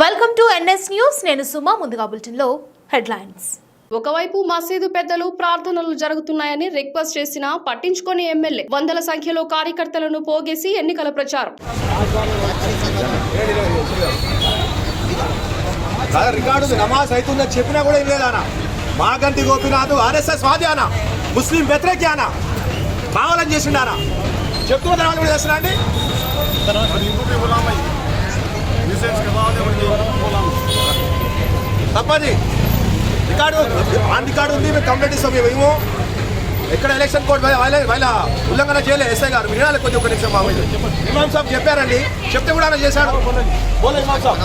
Welcome to NS news నేను సుమా ముందుగా బులెటిన్లో హెడ్లైన్స్. ఒకవైపు మసీదు పెద్దలు ప్రార్థనలు జరుగుతున్నాయని రిక్వెస్ట్ చేసినా పట్టించుకొని ఎమ్మెల్యే వందల సంఖ్యలో కార్యకర్తలను పోగేసి ఎన్నికల ప్రచారం. రికార్డు. నమాజ్ అవుతుందని చెప్పినా కూడా లేదానా మాగంటి గోపినాథ్ ఆర్ఎస్ఎస్ వాది అన్న ముస్లిం వ్యతిరేకి అన్న కావాలని చేసిండానా? చెప్తున్న తర్వాత కూడా చేస్తున్నా అండి? తప్పది రికార్డు ఆన్ రికార్డు ఉంది మేము కంప్లైంట్ ఇస్తాం మేము ఏమో ఎక్కడ ఎలక్షన్ కోడ్ వాళ్ళ వాళ్ళ ఉల్లంఘన చేయలే ఎస్ఐ గారు. వినాలి కొద్ది ఒక నిమిషం బాబు. ఇమాం సాబ్ చెప్పారండి. చెప్తే కూడా ఆయన చేశాడు. బోలే ఇమాం సాబ్.